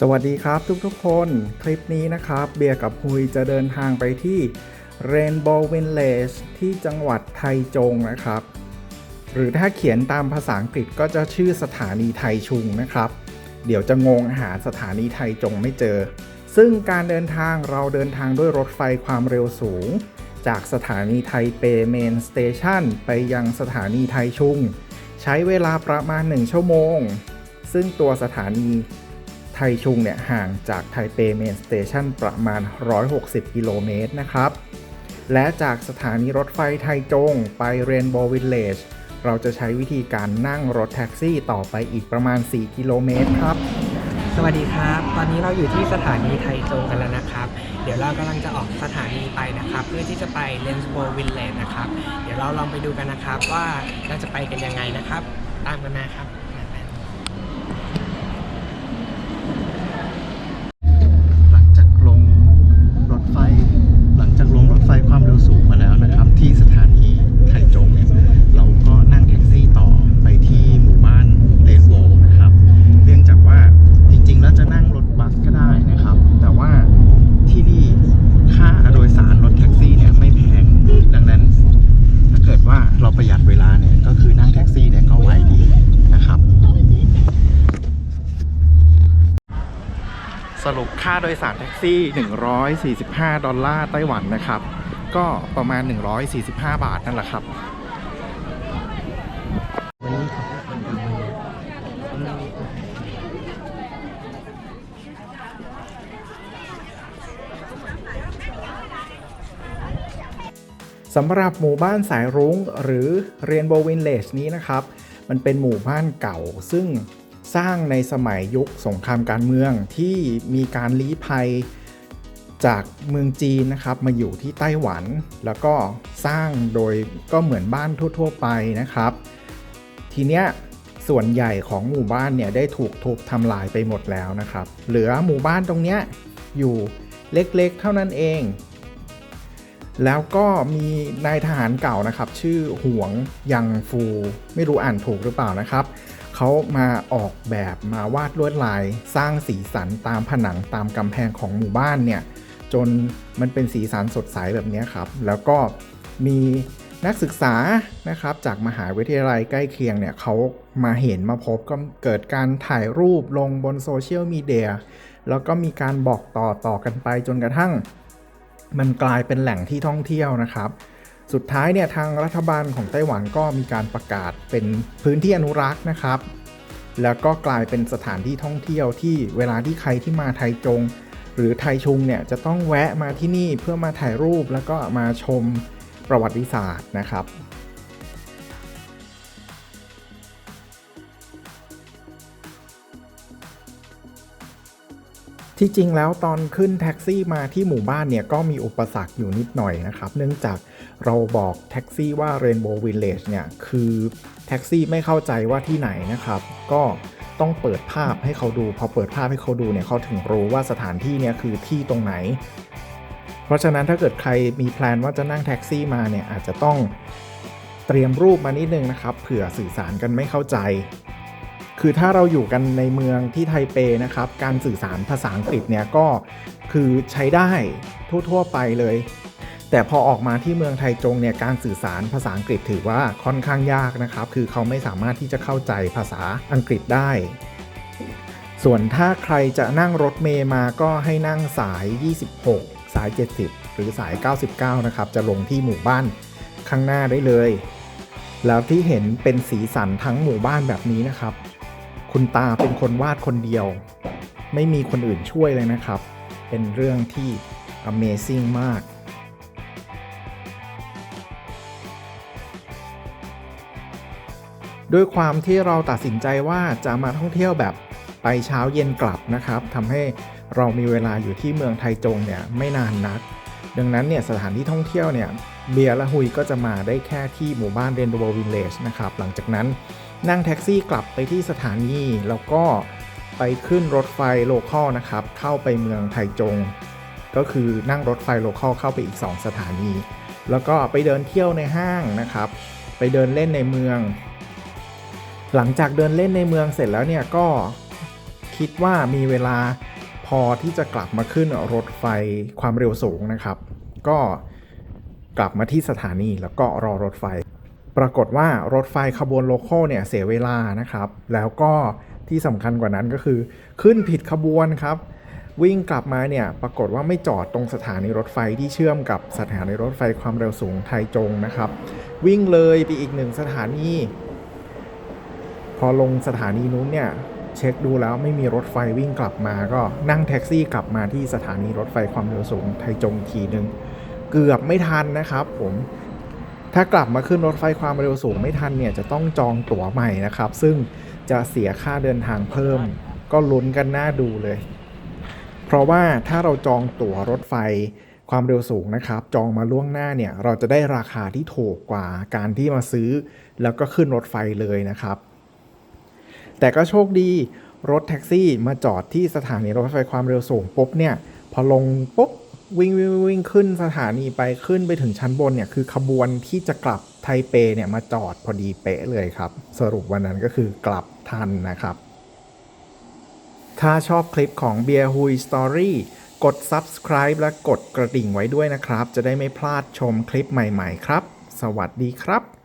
สวัสดีครับทุกๆคนคลิปนี้นะครับ เบียร์กับฮุยจะเดินทางไปที่ Rainbow Village ที่จังหวัดไทจงนะครับ หรือถ้าเขียนตามภาษาอังกฤษก็จะชื่อสถานีไทชุงนะครับ เดี๋ยวจะงงหาสถานีไทจงไม่เจอ ซึ่งการเดินทางเราเดินทางด้วยรถไฟความเร็วสูง จากสถานีไทเปเมนสเตชันไปยังสถานีไทชุง ใช้เวลาประมาณ 1 ชั่วโมง ซึ่งตัวสถานี ไทชุงเนี่ยห่างจากไทเปเมนสเตชันประมาณ 160 กิโลเมตรนะครับ และจากสถานีรถไฟไทจงไปเรนโบว์วิลเลจเราจะใช้วิธีการนั่งรถแท็กซี่ต่อไปอีกประมาณ 4 กิโลเมตรครับ สวัสดีครับ ตอนนี้เราอยู่ที่สถานีไทจงกันแล้วนะครับ เดี๋ยวเรากำลังจะออกสถานีไปนะครับ เพื่อที่จะไปเลนส์โบวิลเลจนะครับ เดี๋ยวเราลองไปดูกันนะครับว่าเราจะไปกันยังไงนะครับ ตามกันมาครับ หลังจากลงรถไฟ หลังจากลงรถไฟความเร็วสูงมาแล้วนะครับ ที่สถานีไทจงเนี่ยเราก็นั่งแท็กซี่ต่อไปที่หมู่บ้านเรนโบว์นะครับ เนื่องจากว่าจริงๆ แล้วจะนั่งรถบัสก็ได้นะครับ แต่ว่าที่นี่ค่าโดยสารรถแท็กซี่เนี่ยไม่แพง ดังนั้น ถ้าเกิดว่าเราประหยัดเวลาเนี่ยก็คือนั่งแท็กซี่เนี่ยก็ไวดีนะครับ สรุปค่าโดยสารแท็กซี่ 145 ดอลลาร์ไต้หวันนะครับ ก็ประมาณ 145 บาทนั่นแหละครับวันนี้ขอบคุณครับสำหรับหมู่บ้านสายรุ้งหรือ Rainbow Village นี้นะครับ มันเป็นหมู่บ้านเก่าซึ่ง สร้างในสมัยยุคสงครามการเมืองที่มีการลี้ภัยจากเมืองจีนนะครับมาอยู่ที่ไต้หวัน แล้วก็สร้างโดยก็เหมือนบ้านทั่ว ๆ ไปนะครับ ทีเนี้ยส่วนใหญ่ของหมู่บ้านเนี่ยได้ถูกทุบทำลายไปหมดแล้วนะครับ เหลือหมู่บ้านตรงเนี้ยอยู่เล็กๆเท่านั้นเอง แล้วก็มีนายทหารเก่านะครับ ชื่อหวงยังฟู ไม่รู้อ่านถูกหรือเปล่านะครับ เขามาออกแบบมาวาดลวดลาย สร้างสีสันตามผนังตามกำแพงของหมู่บ้านเนี่ยจนมันเป็นสีสันสดใสแบบนี้ครับ แล้วก็มีนักศึกษานะครับจากมหาวิทยาลัยใกล้เคียงเนี่ยเขามาเห็นมาพบก็เกิดการถ่ายรูปลงบนโซเชียลมีเดียแล้วก็มีการบอกต่อต่อกันไปจนกระทั่ง มันกลายเป็นแหล่งที่ท่องเที่ยวนะครับ สุดท้ายเนี่ยทางรัฐบาลของไต้หวันก็มีการประกาศเป็นพื้นที่อนุรักษ์นะครับ แล้วก็กลายเป็นสถานที่ท่องเที่ยวที่เวลาที่ใครที่มาไทจง หรือไทชุงเนี่ยจะต้องแวะมาที่นี่เพื่อมาถ่ายรูปแล้วก็มาชมประวัติศาสตร์นะครับที่จริงแล้วตอนขึ้นแท็กซี่มาที่หมู่บ้านเนี่ยก็มีอุปสรรคอยู่นิดหน่อยนะครับ เนื่องจาก เราบอกแท็กซี่ว่า Rainbow Village เนี่ย คือแท็กซี่ไม่เข้าใจว่าที่ไหนนะครับ ก็ต้องเปิดภาพให้เขาดู พอเปิดภาพให้เขาดูเนี่ยเขาถึงรู้ว่าสถานที่เนี่ยคือที่ตรงไหน เพราะฉะนั้นถ้าเกิดใครมีแพลนว่าจะนั่งแท็กซี่มาเนี่ยอาจจะต้องเตรียมรูปมานิดนึงนะครับเผื่อสื่อสารกันไม่เข้าใจ คือถ้าเราอยู่กันในเมืองที่ไทเปนะครับ การสื่อสารภาษาอังกฤษเนี่ยก็คือใช้ได้ทั่ว ๆ ไปเลย แต่พอออกมาที่เมืองไทจงเนี่ยการสื่อสารภาษาอังกฤษถือว่าค่อนข้างยากนะครับ คือเขาไม่สามารถที่จะเข้าใจภาษาอังกฤษได้ ส่วนถ้าใครจะนั่งรถเมย์มาก็ให้นั่งสาย 26 สาย 70 หรือสาย 99 นะครับ จะลงที่หมู่บ้านข้างหน้าได้เลย แล้วที่เห็นเป็นสีสันทั้งหมู่บ้านแบบนี้นะครับ คุณตาเป็นคนวาดคนเดียว ไม่มีคนอื่นช่วยเลยนะครับ เป็นเรื่องที่ Amazing มาก ด้วยความที่เราตัดสินใจว่าจะมาท่องเที่ยวแบบไปเช้าเย็นกลับนะครับทำให้เรามีเวลาอยู่ที่เมืองไทจงเนี่ยไม่นานนัก ดังนั้นเนี่ยสถานที่ท่องเที่ยวเนี่ยเบียร์และฮุยก็จะมาได้แค่ที่หมู่บ้านเรนโดว์วิลเลจนะครับหลังจากนั้นนั่งแท็กซี่กลับไปที่สถานีแล้วก็ไปขึ้นรถไฟโลคอลนะครับเข้าไปเมืองไทจง ก็คือนั่งรถไฟโลคอลเข้าไปอีก 2 สถานี แล้วก็ไปเดินเที่ยวในห้างนะครับ ไปเดินเล่นในเมือง หลังจากเดินเล่นในเมืองเสร็จแล้วเนี่ยก็คิดว่ามีเวลาพอที่จะกลับมาขึ้นรถไฟความเร็วสูงนะครับ ก็กลับมาที่สถานีแล้วก็รอรถไฟ ปรากฏว่ารถไฟขบวนโลคอลเนี่ยเสียเวลานะครับ แล้วก็ที่สำคัญกว่านั้นก็คือ ขึ้นผิดขบวนครับ วิ่งกลับมาเนี่ยปรากฏว่าไม่จอดตรงสถานีรถไฟที่เชื่อมกับสถานีรถไฟความเร็วสูงไทจงนะครับ วิ่งเลยไปอีกหนึ่งสถานี พอลงสถานีนู้นเนี่ยเช็คดูแล้วไม่มีรถไฟวิ่งกลับมาก็นั่งแท็กซี่กลับมาที่สถานีรถไฟความเร็วสูงไทจงทีหนึ่งเกือบไม่ทันนะครับผมถ้ากลับมาขึ้นรถไฟความเร็วสูงไม่ทันเนี่ยจะต้องจองตั๋วใหม่นะครับ ซึ่งจะเสียค่าเดินทางเพิ่ม ก็ลุ้นกันหน้าดูเลย เพราะว่าถ้าเราจองตั๋วรถไฟความเร็วสูงนะครับ จองมาล่วงหน้าเนี่ยเราจะได้ราคาที่ถูกกว่าการที่มาซื้อ แล้วก็ขึ้นรถไฟเลยนะครับ แต่ก็โชคดีรถแท็กซี่มาจอดที่สถานีรถไฟความเร็วสูงปุ๊บเนี่ยพอลงปุ๊บวิ่งวิ่งวิ่งขึ้นสถานีไปขึ้นไปถึงชั้นบนเนี่ยคือขบวนที่จะกลับไทเปเนี่ยมาจอดพอดีเป๊ะเลยครับ สรุปวันนั้นก็คือกลับทันนะครับ ถ้าชอบคลิปของ Beer h u i Story กด subscribe และกดกระดิ่งไว้ด้วยนะครับ จะได้ไม่พลาดชมคลิปใหม่ๆครับ สวัสดีครับ